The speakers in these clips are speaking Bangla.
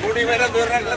বুড়ি মেরা ধরে রাখলে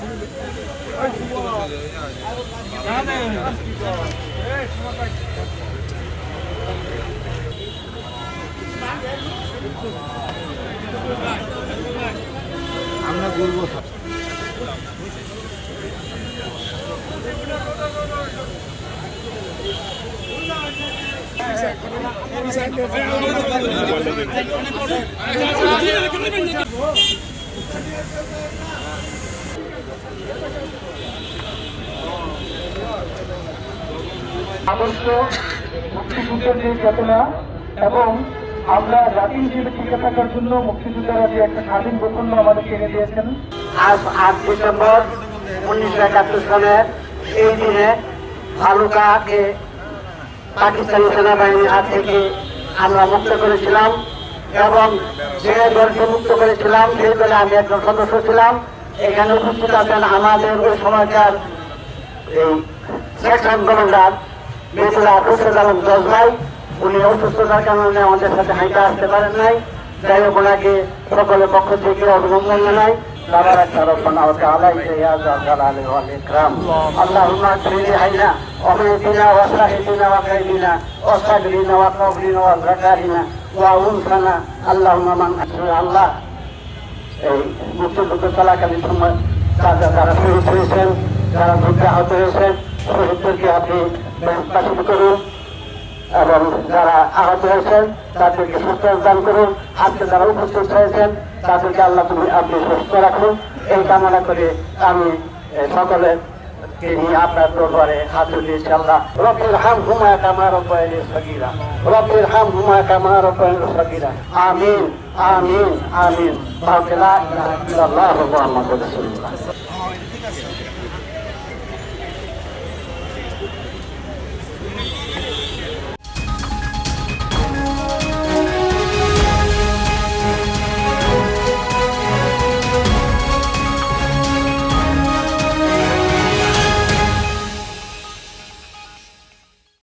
কি এবং আমরা টিকে থাকার জন্য মুক্তিযোদ্ধারা যে একটা স্বাধীন আমাদেরকে এনে দিয়েছেন। আজ আট ডিসেম্বর উনিশশো একাত্তর সালের এই দিনে ভালুকাকে পাকিস্তানি সেনাবাহিনীর হাত থেকে আমরা মুক্ত করেছিলাম এবং যে দলকে মুক্ত করেছিলাম, সেই দলে আমি একজন সদস্য ছিলাম। এখানে উপস্থিত আছেন আমাদের ওই সময়কার এই শেষ আন্দোলনদার মেয়েরা খুশদ আলম দশ ভাই উনি অসুস্থতার কারণে আমাদের সাথে হাইটা আসতে পারেন নাই যাই হোক ওনাকে সকলের পক্ষ থেকে অভিনন্দন জানাই تبارك ربنا وتعالى يا ذا الجلال والإكرام اللهم اغفر لنا وميتنا وصاحبنا وغيرنا وصبرنا وقبرنا وذكرنا وأنفنا اللهم من أشهد الله এই মুক্তিযুদ্ধ চলাকালীন সময় তারা যারা শহীদ হয়েছেন, যারা যুদ্ধে আহত হয়েছেন, শহীদদেরকে আপনি বাসিত করুন এবং যারা আহত হয়েছেন, তাদেরকে সুস্থ দান করুন। আজকে যারা উপস্থিত হয়েছেন, তাদেরকে আল্লাহ আপনি সুস্থ রাখুন। এই কামনা করে আমি সকলে নিয়ে আপনার দরবারে হাত উঠিয়েছি আল্লাহ রবির হাম হুমা কামার রব্বাইনি সগিরা। রবির হাম হুমা কামার রব্বাইনি সগিরা। আমিন আমিন আমিন। বাউকে লা ইলাহা ইল্লাল্লাহ, মুহাম্মাদুর রাসূলুল্লাহ।